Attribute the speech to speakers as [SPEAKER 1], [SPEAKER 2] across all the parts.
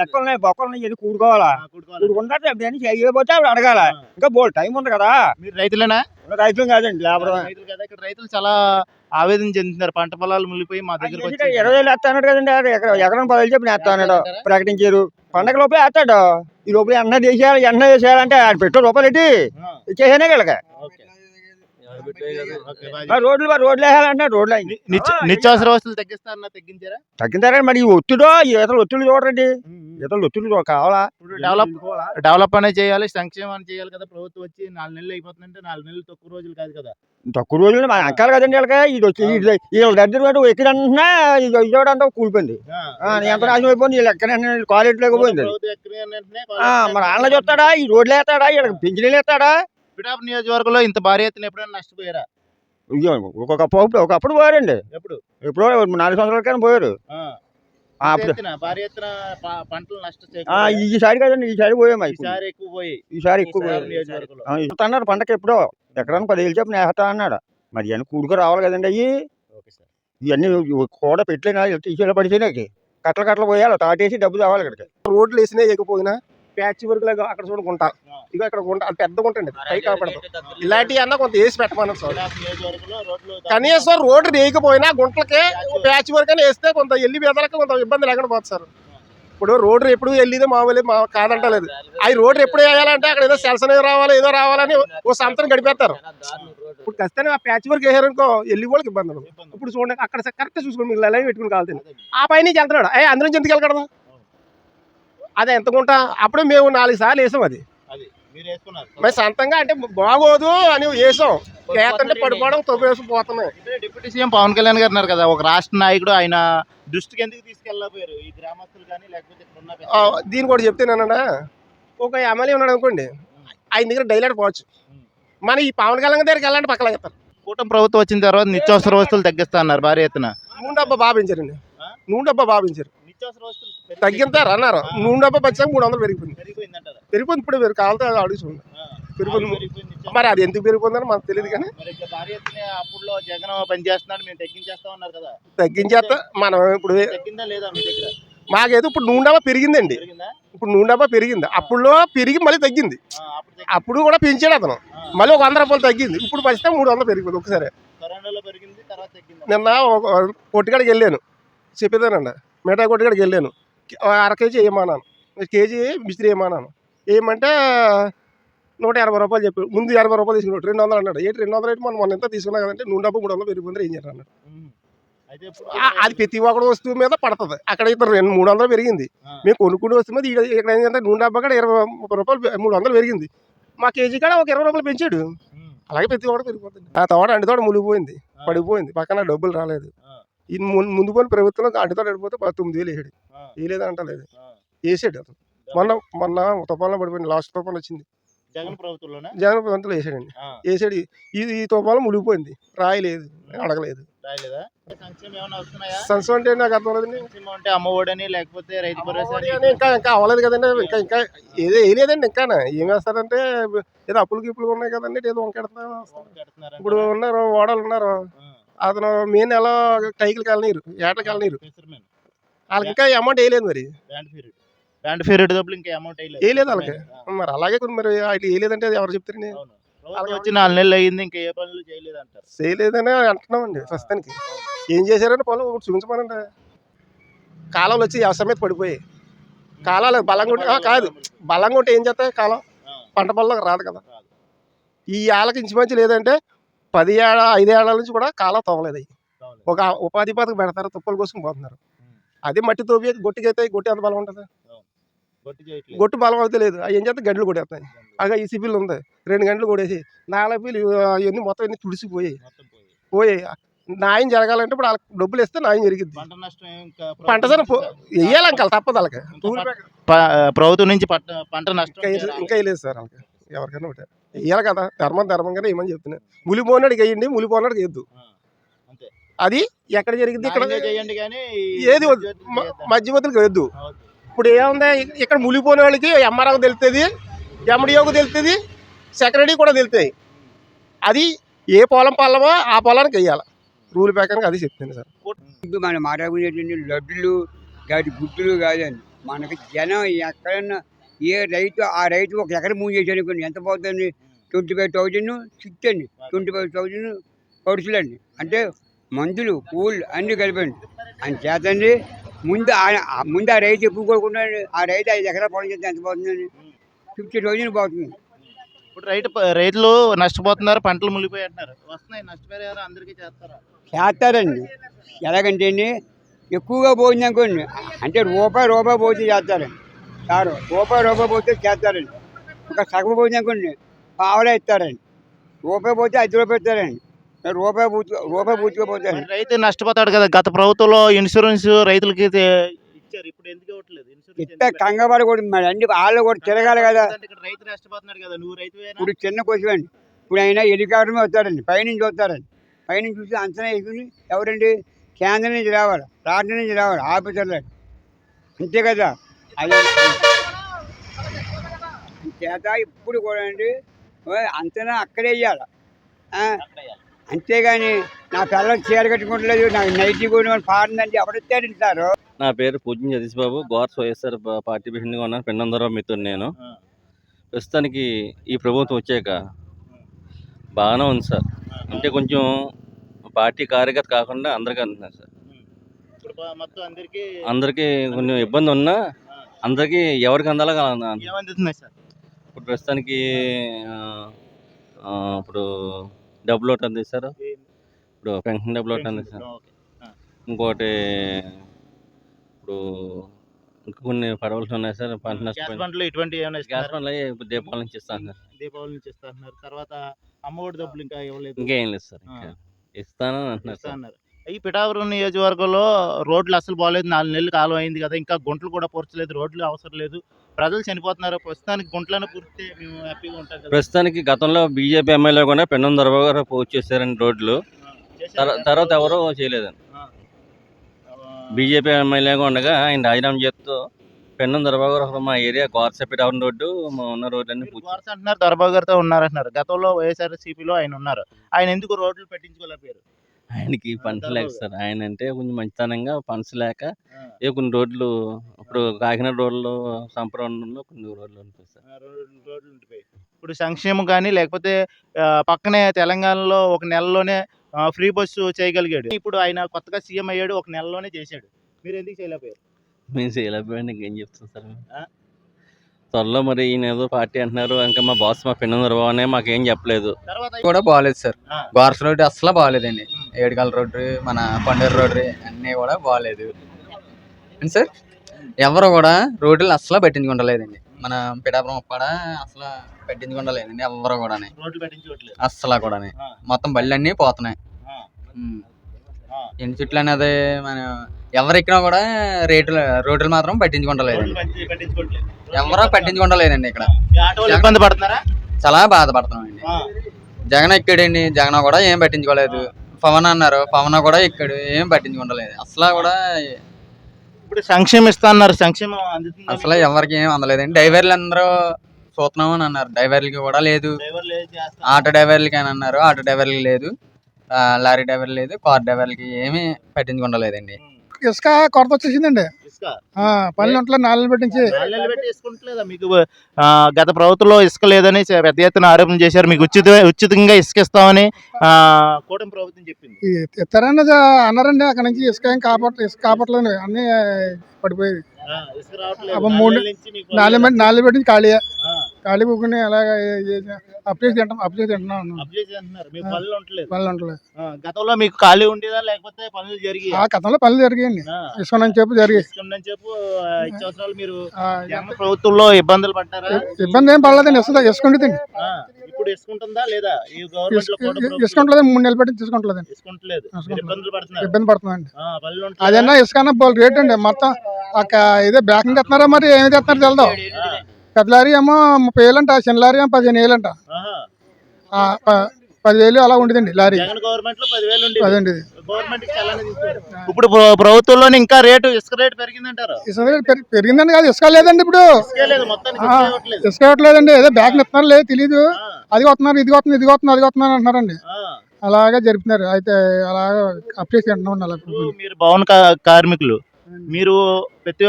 [SPEAKER 1] లెక్కలు ఉన్నాయి బొక్కలు ఉన్నాయి. ఇది కూడుకోవాలా. కూడుకుంటే అప్పుడు చేయబోతే అప్పుడు అడగాల. ఇంకా బోల్ టైం ఉంది కదా.
[SPEAKER 2] మీరు రైతులేనా?
[SPEAKER 1] రైతులు కాదండి లేబర్.
[SPEAKER 2] ఇక్కడ రైతులు చాలా ఆవేదన చెందుతున్నారు. పంట పొలాలు మునిగిపోయి మా దగ్గరకు వచ్చి
[SPEAKER 1] ఇరవై వేలు వేస్తా అన్నాడు కదండి ఆడు ఎకరం ఎకరం పది చెప్పి వేస్తా అన్నాడు. ప్రకటించారు. పండగ లోపే వేస్తాడు. ఈ లోపల ఎన్న చేసేయాలి ఎన్న చేసేయాలంటే ఆడు పెట్టు రూపాయలు ఇచ్చేసానే వీళ్ళకి. రోడ్లు మరి రోడ్లు వేయాలంటే రోడ్లు అయింది
[SPEAKER 2] నిత్యావసర వస్తువులు తగ్గిస్తారన్నా తగ్గించారా?
[SPEAKER 1] తగ్గించారా మరి ఈ ఒత్తిడో ఈ ఇతరులు ఒత్తిడి చూడండి ఇతరులు ఒత్తిడి కావాలా?
[SPEAKER 2] డెవలప్ డెవలప్ అనేది చేయాలి సంక్షేమాన్ని చేయాలి కదా ప్రభుత్వం వచ్చి నాలుగు నెలలు అయిపోతుందంటే నాలుగు నెలలు తక్కువ రోజులు కాదు కదా.
[SPEAKER 1] తక్కువ రోజులు మన అంకాలు కదండి వీళ్ళకి. ఇది వచ్చి ఇది- వీళ్ళ దగ్గర ఎక్కడంటున్నా ఇది ఇదోడంతా కూలిపోయింది. ఎంత నాశనం అయిపోయింది వీళ్ళు ఎక్కడ కాలేజ్ లేకపోయింది
[SPEAKER 2] ఎక్కడ
[SPEAKER 1] మరి ఆళ్ళ చూస్తాడా? ఈ రోడ్లు వేస్తాడా? వీళ్ళకి పింఛనీలు వేస్తాడా?
[SPEAKER 2] పిఠాపు నియోజకవర్గంలో ఇంత భారీ ఎత్తున ఎప్పుడైనా నష్టపోయారా?
[SPEAKER 1] ఇయ్యో, ఒకప్పుడు ఒకప్పుడు పోయారండి.
[SPEAKER 2] ఎప్పుడు?
[SPEAKER 1] ఎప్పుడో నాలుగు సంవత్సరాల కానీ పోయారు.
[SPEAKER 2] ఆ,
[SPEAKER 1] ఆ,
[SPEAKER 2] ఇంత
[SPEAKER 1] అప్పుడు
[SPEAKER 2] ఎత్తున? భారీ ఎత్తున ప- పంటలు నష్టం
[SPEAKER 1] ఆ,
[SPEAKER 2] చేకూరాయా?
[SPEAKER 1] ఈ సారి కదండి ఈ సారి పోయాం
[SPEAKER 2] ఈసారి ఎక్కువ పోయి
[SPEAKER 1] ఈసారి ఎక్కువ
[SPEAKER 2] ఈసారి
[SPEAKER 1] పోయారు
[SPEAKER 2] నియోజకవర్గంలో.
[SPEAKER 1] ఆ, ఇస్తున్నారు పంటకి ఎప్పుడో ఎక్కడానికి పదివేలు చెప్పిన వేస్తా అన్నాడు. మరి ఇవన్నీ కూడుకు రావాలి కదండి అయ్యి.
[SPEAKER 2] Okay sir.
[SPEAKER 1] ఇవన్నీ కూడా పెట్టలేనా? తీసేలా పడితేనే కట్టలు కట్టలు పోయాలి తాటేసి డబ్బు కావాలి ఇక్కడికి.
[SPEAKER 3] రోడ్లు వేసినా వేయకపోయినా ప్యాచ్ వర్క్ లాగా అక్కడ చూడ గుంట ఇక అక్కడ గుంట పెద్ద గుంట అండి పై కాపాడదు ఇలాంటివి అన్న కొంత వేసి పెట్టమన్నారు సార్. కనీసం రోడ్డు వేయకపోయినా గుంటలకి ప్యాచ్ వర్క్. అని వేస్తే కొంత ఎల్లి బేదలకు కొంత ఇబ్బంది లేకుండా పోతుంది సార్. ఇప్పుడు రోడ్డు ఎప్పుడు వెళ్ళిదో మామూలు మా కాదంటలేదు. అవి రోడ్డు ఎప్పుడు వేయాలంటే అక్కడ ఏదో సెల్సన్ రావాలి ఏదో రావాలని ఓ సంవత్సరం గడిపేస్తారు. ఇప్పుడు ఖచ్చితంగా ఆ ప్యాచ్ వర్క్ వేసారనుకో వెళ్ళి వాళ్ళకి ఇబ్బంది ఇప్పుడు చూడండి అక్కడ కరెక్ట్ చూసుకోండి మీరు లైన్ పెట్టుకుని కావాలి ఆ పైన వెళ్తున్నాడు? అయ్యి అందులో నుంచి ఎందుకు వెళ్ళకూడదు అదే ఎంత గుంట అప్పుడు మేము నాలుగు సార్లు వేసాం అది.
[SPEAKER 2] మీరు
[SPEAKER 3] సొంతంగా అంటే బాగోదు అని వేసాం. వేస్తుంటే పడిపోవడం తొవ్వేసి పోతున్నాయి.
[SPEAKER 2] ఇదే డిప్యూటీ సీఎం పవన్ కళ్యాణ్ గారు ఉన్నారు కదా ఒక రాష్ట్ర నాయకుడు ఆయన దృష్టికి ఎందుకు తీసుకెళ్ళకపోయారు ఈ గ్రామస్తులు కానీ లేకపోతే?
[SPEAKER 3] దీన్ని కూడా చెప్తేనేనా ఒక ఎమ్మెల్యే ఉన్నాడు అనుకోండి ఆయన దగ్గర డైలీ పోవచ్చు. మన ఈ పవన్ కళ్యాణ్ దగ్గరికి వెళ్ళాలంటే పక్కన చెప్తారు
[SPEAKER 2] కూటమి ప్రభుత్వం వచ్చిన తర్వాత నిత్యావసర వస్తువులు తగ్గిస్తా అన్నారు భారీ ఎత్తున.
[SPEAKER 3] నూనె డబ్బా భావించారండి
[SPEAKER 2] ఆ?
[SPEAKER 3] నూనె డబ్బా భావించారు తగ్గింతారు అన్నారు నూనె డబ్బా పచ్చాక మూడు వందలు పెరిగిపోయింది? పెరిగిపోయింది ఇప్పుడు మీరు కావాలంటే అడుగు చూడండి.
[SPEAKER 2] ఆ.
[SPEAKER 3] పెరిగిపోయింది మరి అది ఎందుకు పెరిగిపోయిందని మనకు తెలియదు కానీ.
[SPEAKER 2] అప్పుడులో జగన్ పనిచేస్తున్నాడు మేము తగ్గించేస్తా ఉన్నారు కదా.
[SPEAKER 3] తగ్గించేస్తా మనం ఇప్పుడు
[SPEAKER 2] తగ్గిందా లేదా మీ దగ్గర?
[SPEAKER 3] మాకేదో ఇప్పుడు నూనె డబ్బా పెరిగిందండి.
[SPEAKER 2] పెరిగిందా?
[SPEAKER 3] ఇప్పుడు నూనె డబ్బా పెరిగింది. అప్పుడులో పెరిగి మళ్ళీ తగ్గింది.
[SPEAKER 2] అప్పుడు
[SPEAKER 3] కూడా పెంచాడు అతను. మళ్ళీ ఒక వంద రూపాయలు తగ్గింది. ఇప్పుడు పరిస్థితి మూడు వందలు పెరిగిపోయింది ఒకసారి. నిన్న ఒక కొట్టుకాడికి వెళ్ళాను. చెప్పేదానండి. మిఠాయి కొట్టుకాడికి వెళ్ళాను. ఓ అర కేజీ వేయమన్నాను కేజీ మిస్త్రీ వేయమన్నాను ఏమంటే నూట ఎనభై రూపాయలు చెప్పాడు ముందు ఎనభై రూపాయలు తీసుకున్నాడు. రెండు వందలు అన్నాడు. ఏంటి రెండు వందలు ఏంటి? మనం మొన్న ఎంత తీసుకున్నా కదంటే నూనె డబ్బు మూడు వందలు పెరిగిపోయింది ఏం చేయాలి అన్నాడు.
[SPEAKER 2] అయితే
[SPEAKER 3] అది ప్రతి ఒక్కటి వస్తువు మీద పడుతుంది. అక్కడ ఇతను రెండు మూడు వందలు పెరిగింది. మేము కొనుక్కునే వస్తువు మీద ఇక్కడ ఏంటంటే నూనె డబ్బా కూడా ఇరవై ముప్పై రూపాయలు మూడు వందలు పెరిగింది. మా కేజీ కూడా ఒక ఇరవై రూపాయలు పెంచాడు. అలాగే ప్రతి ఒక్కటి పెరిగిపోతుంది. ఆ తోట అంటి తోట మునిగిపోయింది. పడిపోయింది. పక్కన డబ్బులు రాలేదు. ఈ ముందు పోయిన ప్రభుత్వం అంటితో పడిపోతే ప- తొమ్మిది వేలు వేసాడు.
[SPEAKER 2] ఆ,
[SPEAKER 3] వేయలేదు అంటలేదు. వేసాడు అతను. మొన్న మొన్న తుఫాన్లో పడిపోయింది. లాస్ట్ తుఫాన్ వచ్చింది.
[SPEAKER 2] జగన్ ప్రభుత్వంలోనే?
[SPEAKER 3] జగన్ ప్రభుత్వంలో వేసాడండి. వేసాడు. ఇది ఈ తుఫాన్లో మునిగిపోయింది. రాయలేదు. అడగలేదు.
[SPEAKER 2] సంక్షేమం
[SPEAKER 3] అంటే నాకు అర్థం లేదండి
[SPEAKER 2] అమ్మఒడని లేకపోతే రైతు
[SPEAKER 3] ఇంకా ఇంకా అవ్వలేదు కదండి. ఇంకా ఇంకా ఏదో వేయలేదండి. ఇంకా ఏం వేస్తారంటే ఏదో అప్పులు గిప్పులు ఉన్నాయి కదండి. ఏదో వంకెడతా
[SPEAKER 2] పెడుతున్నారంట.
[SPEAKER 3] ఇప్పుడు ఉన్నారు ఓడలు ఉన్నారు. అతను మెయిన్ నెల వెళ్ళనీరు ఏటకి వెళ్ళనీరు.
[SPEAKER 2] fishermen.
[SPEAKER 3] వాళ్ళకి ఇంకా అమౌంట్ వేయలేదు మరి.
[SPEAKER 2] బ్యాండ్ పీరియడ్ డబ్బులు ఇంకా అమౌంట్
[SPEAKER 3] వేయలేదు. వాళ్ళకి. మరి అలాగే కొన్ని మరి అది వేయలేదంటే ఎవరు చెప్తారండి
[SPEAKER 2] అవును. ప్రభుత్వం వచ్చి నాలుగు నెలలు అయ్యింది ఇంకా ఏ పనులు చేయలేదు అంటారు
[SPEAKER 3] చేయలేదని అంటున్నామండి ప్రస్తుతానికి. ఏం చేశారంటే పొలం ఒకటి చూపించమనండి. కాలాలు వచ్చి వ్యవసాయం మీద పడిపోయాయి. కాలాలు బలంగా ఉంటే కాదు. బలంగా ఉంటే ఏం చేస్తాయి కాలం? పంట పొలం రాదు కదా. ఈ ఏళ్ళకి ఇంచుమించు లేదంటే పది ఏళ్ళ ఐదు ఏళ్ళ నుంచి కూడా కాలం తవ్వలేదు అవి. ఒక ఉపాధి పథకం పెడతారు తుప్పల కోసం పోతున్నారు. అదే మట్టి తోపి గొట్టికి అయితే గొట్టి ఎంత బలం ఉంటుంది?
[SPEAKER 2] గొట్టి
[SPEAKER 3] బలం అయితే లేదు. అవి ఏం చేస్తే గంటలు కొట్టేస్తాయి. అగా ఈ సిబిల్ ఉంది. రెండు గంటలు కొట్టేసి నాలుగు పీలు ఇవన్నీ మొత్తం అన్ని తుడిసిపోయాయి.
[SPEAKER 2] పోయి
[SPEAKER 3] పోయాయి. న్యాయం జరగాలంటే ఇప్పుడు వాళ్ళకి డబ్బులు ఇస్తే న్యాయం జరిగింది
[SPEAKER 2] పంట
[SPEAKER 3] వెయ్యాలి ఇంకా తప్పదు వాళ్ళకి.
[SPEAKER 2] ప్రభుత్వం నుంచి పంట నష్టం
[SPEAKER 3] ఇంకా వేయలేదు సార్ వాళ్ళకి. ఎవరికైనా ఒకటే. వెయ్యాలి కదా ధర్మం ధర్మంగానే ఏమని చెప్తున్నా. ములిపోనాడికి వేయండి ములిపోనాడికి వేయద్దు. అది ఎక్కడ జరిగింది? ఇక్కడ ఏది వద్దు. మధ్యవర్తులకు వేయద్దు.
[SPEAKER 2] అవును.
[SPEAKER 3] ఇప్పుడు ఏముంది? ఇక్కడ ములిపోయిన వాళ్ళకి ఎంఆర్ఓకి తెలుస్తుంది ఎండిఓకి తెలుస్తుంది సెక్రటరీ కూడా తెలుస్తాయి అది ఏ పొలం పల్లమో ఆ పొలానికి వెయ్యాలి రూల్ ప్రకారం అది చెప్తాను సార్.
[SPEAKER 1] ఇప్పుడు మనం మాట్లాడుకునేటువంటి లడ్డులు దాటి గుడ్డులు కాదండి.
[SPEAKER 4] మనకి జనం ఎక్కడన్నా ఏ రైతు ఆ రైతు ఒక ఎకరం మూవ్ చేశాడు అనుకోండి ఎంత పోతుంది? ట్వంటీ ఫైవ్ థౌజండ్ సిక్స్ అండి. ట్వంటీ ఫైవ్ థౌజండ్ ఖర్చులు అండి అంటే మందులు కూళ్ళు అన్నీ కలిపండి. అని చేతండి. ముందు ముందు ఆ రైతు ఎక్కువ ఆ రైతు ఐదు ఎకరాలు పొలం చేస్తే ఎంత పోతుందండి? ఫిఫ్టీ థౌజండ్ పోతుంది.
[SPEAKER 2] ఇప్పుడు రైతు రైతులు నష్టపోతున్నారు పంటలు మునిగిపోయి అంటున్నారు. వస్తున్నాయి నష్టపరిహారం అందరికీ చేస్తారా?
[SPEAKER 4] చేస్తారండి. ఎలాగంటే అండి ఎక్కువగా పోయింది అనుకోండి. అంటే రూపాయి రూపాయి పోతే చేస్తారండి. సారు రూపాయి రూపాయి పోతే చేస్తారండి. ఒక సగం పోయింది అనుకోండి పావలా ఇస్తారండి. రూపాయి పోతే ఐదు రూపాయలు ఇస్తారండి. రూపాయి పూర్తి రూపాయి పూర్తిగా పోతారండి
[SPEAKER 2] రైతు నష్టపోతాడు కదా గత ప్రభుత్వంలో ఇన్సూరెన్స్ రైతులకి ఇచ్చారు ఇప్పుడు ఎందుకు ఇవ్వట్లేదు?
[SPEAKER 4] కూడా మరి అన్ని వాళ్ళు కూడా తిరగాలి కదా.
[SPEAKER 2] రైతు నష్టపోతున్నాడు కదా నువ్వు రైతు
[SPEAKER 4] ఇప్పుడు చిన్న అండి ఇప్పుడు ఆయన హెలికాప్టర్ మీద వస్తారండి పైనుంచి వస్తారండి పైనుంచి చూసి అంచనా వేసుకుని ఎవరండి? కేంద్రం నుంచి రావాలి రాష్ట్రం నుంచి రావాలి ఆఫీసర్లు. అంతే కదా. అది చేత ఇప్పుడు కూడా అండి. ఓ అంచనా అక్కడే వేయాలి అంతేగాని నా పిల్లలు చీర కట్టుకోవట్లేదు నాకు నైటీ కూడా పాడిందంటే ఎవరిస్తారండి సారు?
[SPEAKER 5] నా పేరు పూజ్యం జగదీష్ బాబు. గోర్స్ వైఎస్ఆర్ పార్టీ ప్రెసిడెంట్గా ఉన్నాను. పెన్నందరావు మిత్రుడు నేను. ప్రస్తుతానికి ఈ ప్రభుత్వం వచ్చాక బాగానే ఉంది సార్. అంటే కొంచెం పార్టీ కార్యకర్త కాకుండా అందరికీ అంటున్నారు సార్.
[SPEAKER 2] అందరికీ
[SPEAKER 5] కొంచెం ఇబ్బంది ఉన్నా అందరికీ ఎవరికి అందాలో
[SPEAKER 2] ఏమందుతున్నాయి సార్?
[SPEAKER 5] ఇప్పుడు ప్రస్తుతానికి ఆ, ఇప్పుడు డబ్బులు ఒకటి అంది సార్ ఇప్పుడు పెన్షన్ డబ్బులు ఒకటి అంది సార్
[SPEAKER 2] ఓకే.
[SPEAKER 5] ఇంకోటి ఇప్పుడు ఇంకా కొన్ని పడవలసి ఉన్నాయి సార్. పంట
[SPEAKER 2] గ్యాస్
[SPEAKER 5] నష్టపోయింది
[SPEAKER 2] బండ్లు ఇటువంటి ఏమైనా
[SPEAKER 5] గ్యాస్
[SPEAKER 2] ఇస్తున్నారా?
[SPEAKER 5] బండ్లు అయ్యి ఇప్పుడు దీపావళి నుంచి ఇస్తాను సార్.
[SPEAKER 2] దీపావళి నుంచి ఇస్తా అంటున్నారు తర్వాత అమ్మఒడి డబ్బులు ఇంకా ఇవ్వలేదు.
[SPEAKER 5] ఇంకేం లేదు సార్. ఇంకా ఇస్తాను అంటున్నారు
[SPEAKER 2] ఇస్తా
[SPEAKER 5] సార్
[SPEAKER 2] అన్నారు. ఈ పిఠాపురం నియోజకవర్గంలో రోడ్లు అసలు బాగాలేదు నాలుగు నెలలు కాలం అయింది కదా. ఇంకా గుంటలు కూడా పూర్చలేదు రోడ్లు అవసరం లేదు. ప్రజలు చనిపోతున్నారు. ప్రస్తుతానికి గుంటలను పూర్తి మేము హ్యాపీగా ఉంటాం
[SPEAKER 5] ప్రస్తుతానికి గతంలో బీజేపీ ఎమ్మెల్యే కూడా పెన్నం దొరబాబు గారు పూర్తి చేశారండి రోడ్లు? తర్వాత ఎవరో చేయలేదండి. బీజేపీ ఎమ్మెల్యేగా ఉండగా ఆయన రాజీనామా చేస్తూ పెన్నం దొరబాబు గారు అసలు మా ఏరియా కోర్సపెట్టావరం రోడ్డు మా ఉన్న రోడ్లన్నీ
[SPEAKER 2] గోరస్ అంటున్నారు. దొరబాబు గారితో ఉన్నారంటున్నారు. గతంలో వైఎస్ఆర్ సిపిలో ఆయన ఉన్నారు. ఆయన ఎందుకు రోడ్లు పెట్టించుకోలేకపోయారు?
[SPEAKER 5] ఆయనకి ఫండ్స్ లేక సార్. ఆయన అంటే కొంచెం మంచితనంగా ఫండ్స్ లేక ఏ కొన్ని రోడ్లు ఇప్పుడు కాకినాడ రోడ్లు సంప్రదాయంలో కొన్ని రోడ్లు ఉంటాయి సార్.
[SPEAKER 2] రోడ్లు ఇప్పుడు సంక్షేమం కానీ లేకపోతే పక్కనే తెలంగాణలో ఒక నెలలోనే ఫ్రీ బస్సు చేయగలిగాడు. ఇప్పుడు ఆయన కొత్తగా సీఎం అయ్యాడు ఒక నెలలోనే చేశాడు. మీరు ఎందుకు చేయలేకపోయారు?
[SPEAKER 5] మేము చేయలేకపోయాం ఇంకేం చెప్తాం సార్? త్వరలో మరి ఈయన ఏదో పార్టీ అంటున్నారు ఇంకా మా బాస్ మా పెన్నం అనే మాకేం చెప్పలేదు.
[SPEAKER 2] తర్వాత
[SPEAKER 6] కూడా బాగాలేదు సార్.
[SPEAKER 2] ఆ.
[SPEAKER 6] గోర్స్ రోడ్డు అసలు బాగాలేదండి
[SPEAKER 2] ఉమ్.
[SPEAKER 6] ఏడుకల్ రోడ్డు మన పండేరు రోడ్డు అన్నీ కూడా బాగాలేదు సార్? ఎవరు కూడా రోడ్లు అసలు పట్టించుకుంటలేదండి మన పిఠాపురం ఉప్పాడ అసలు పట్టించుకుంటలేదండి ఎవరు కూడా
[SPEAKER 2] రోడ్లు పెట్టించుకోవట్లేదు
[SPEAKER 6] అస్సలు కూడా మొత్తం బళ్ళు అన్నీ పోతున్నాయి ఎన్ని చుట్లు అనేది మన ఎవరు ఎక్కినా కూడా రేట్లు రోడ్లు మాత్రం
[SPEAKER 2] రోడ్లు
[SPEAKER 6] పట్టించుకుంటలేదండి
[SPEAKER 2] పట్టి- పెట్టించుకోవట్లేదు
[SPEAKER 6] ఎవరో పట్టించుకుంటలేదండి ఇక్కడ.
[SPEAKER 2] ఇబ్బంది పడుతున్నారా?
[SPEAKER 6] చాలా బాధపడుతున్నామండి. జగన్ ఎక్కాడండి? జగన్ కూడా ఏం పట్టించుకోలేదు. పవన్ అన్నారు. పవన్ కూడా ఎక్కాడు? ఏం పట్టించుకుంటలేదు. అసలు కూడా
[SPEAKER 2] ఇప్పుడు సంక్షేమం ఇస్తా అన్నారు సంక్షేమం
[SPEAKER 6] అసలు? ఎవరికి ఏం అందలేదండి. డ్రైవర్లు అందరూ చూస్తున్నామని అన్నారు. డ్రైవర్లకి కూడా లేదు? ఆటో డ్రైవర్లకి అని అన్నారు. ఆటో డ్రైవర్లకి లేదు. లారీ డ్రైవర్లు లేదు కార్ డ్రైవర్లకి ఏమీ పట్టించుకుంటలేదండి.
[SPEAKER 2] ఉమ్,
[SPEAKER 7] ఇసుక కొరత వచ్చేసిందండి.
[SPEAKER 2] ఇసుక?
[SPEAKER 7] ఆ, పనులు నాలుగు పెట్టించి.
[SPEAKER 2] మీకు ఆ, గత ప్రభుత్వంలో ఇసుక లేదని చే- పెద్ద ఎత్తున ఆరోపణ చేశారు. మీకు ఉచిత ఉచితంగా ఇసుక ఇస్తామని ఆ, కూటమి ప్రభుత్వం చెప్పింది.
[SPEAKER 7] అన్నారండి అక్కడ నుంచి ఇసుక ఏం కాపాడ ఇసుక కాపాడలేదు అన్ని పడిపోయేది
[SPEAKER 2] ఆ, ఇసుక రావట్లేదు.
[SPEAKER 7] అప్పుడు
[SPEAKER 2] నాలుగు నుంచి
[SPEAKER 7] నాలుగు పెట్టి పెట్టించి ఖాళీ ఖాళీ కూకుని అలాగ అప్ చేసి తింటాం అప్ చేసి తింటున్నాం.
[SPEAKER 2] పనులు ఉండలేదు గతంలో మీకు ఖాళీ ఉండేదా? లేకపోతే పనులు జరిగి
[SPEAKER 7] ఆ గతంలో పనులు జరిగాయండి. ఇసుక అని చెప్పి జరిగాయి.
[SPEAKER 2] మీరు ప్రభుత్వంలో ఇబ్బందులు పడ్డారా?
[SPEAKER 7] ఇబ్బంది ఏం పడలేదండి. ఇసుక ఇసుక ఉండేదండి
[SPEAKER 2] ఆ, ఇప్పుడు ఇసుకుంటుందా లేదా?
[SPEAKER 7] మూడు నెలలు పెట్టి తీసుకుంటలేదండి. ఇబ్బంది పడుతుందండి? అదన్నా ఇసుక అన్న బోల్ రేట్ అండి. మొత్తం ఇదే బ్యాకింగ్ తెస్తున్నారా మరి? ఏమి తెస్తున్నారు తెలదాం. పెద్ద లారీ ఏమో ముప్పై అంట చిన్న లారీ ఏమో పదిహేను వేలు అంట. ఆ, ప- పదివేలు అలా ఉండేదండి లారీ
[SPEAKER 2] జగన్ గవర్నమెంట్లో పదివేలు ఉండేది
[SPEAKER 7] అదండి ఇది.
[SPEAKER 2] గవర్నమెంట్ ఇప్పుడు ప్ర- ప్రభుత్వంలోనే ఇంకా రేటు ఇసుక రేటు పెరిగిందంటారు
[SPEAKER 7] ఇసుక రేట్ పెరి- పెరిగిందండి కాదు ఇసుక లేదండి ఇప్పుడు
[SPEAKER 2] ఇసుకే లేదు మొత్తానికి
[SPEAKER 7] ఆ.
[SPEAKER 2] ఇసుకే ఇవ్వట్లేదు.
[SPEAKER 7] ఇసుక ఇవ్వట్లేదండి ఏదో బ్యాగ్ ఇస్తున్నారు లేదు తెలియదు అది వస్తున్నారు ఇది వస్తుంది ఇది వస్తుంది అది వస్తున్నారు అంటున్నారండి
[SPEAKER 2] ఆ.
[SPEAKER 7] అలాగే జరుపుతున్నారు అయితే అలాగా అప్డేట్ అంటున్నాం అలా
[SPEAKER 2] ఇప్పుడు మీరు భవన కా- కార్మికులు మీరు ప్రతి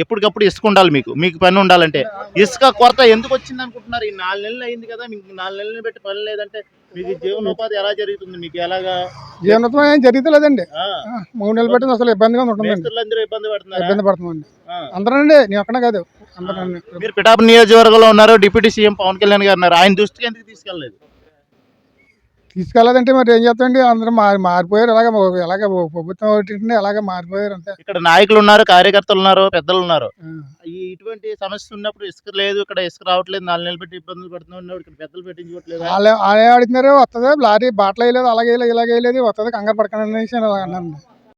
[SPEAKER 2] ఎప్పటికప్పుడు ఇసుక ఉండాలి మీకు. మీకు పని ఉండాలంటే. ఇసుక కొరత ఎందుకు వచ్చింది అనుకుంటున్నారు? ఈ నాలుగు నెలలు అయింది కదా మీకు నాలుగు నెలలు పెట్టి పని లేదంటే మీకు జీవనోపాధి ఎలా జరుగుతుంది? మీకు ఎలాగా?
[SPEAKER 7] జీవనోత్వం ఏం జరుగుతలేదండి
[SPEAKER 2] ఆ,
[SPEAKER 7] మూడు నెలలు పెట్టింది అసలు ఇబ్బందిగా
[SPEAKER 2] మేస్త్రులందరూ ఇబ్బంది పడుతున్నారా?
[SPEAKER 7] ఇబ్బంది పడుతుందండి. అందరండి నేను ఒక్కనే కాదు. అందరండి
[SPEAKER 2] మీరు పిఠాపు నియోజకవర్గంలో ఉన్నారు? డిప్యూటీ సీఎం పవన్ కళ్యాణ్ గారు ఉన్నారు. ఆయన దృష్టికి ఎందుకు తీసుకెళ్ళలేదు?
[SPEAKER 7] తీసుకెళ్ళదంటే మరి ఏం చేస్తామండి? అందరూ మారి మారిపోయారు. అలాగే ఎలాగ ప్రభుత్వం ఒకటి అలాగే మారిపోయారు అంతే.
[SPEAKER 2] ఇక్కడ నాయకులు ఉన్నారు కార్యకర్తలు ఉన్నారు పెద్దలు ఉన్నారు. ఈ ఇటువంటి సమస్య ఉన్నప్పుడు ఇసుక లేదు ఇక్కడ ఇసుక రావట్లేదు నాలుగు నెలలు పెట్టి ఇబ్బందులు పడుతున్నాం ఉన్నప్పుడు ఇక్కడ పెద్దలు పెట్టించుకోవట్లేదు?
[SPEAKER 7] వాళ్ళే ఆడుతున్నారు వస్తుంది లారీ బాటలు వేయలేదు అలాగే ఇలాగే వేయలేదు వస్తుంది కంగారు పడకండి అనేసి అలా అన్నాను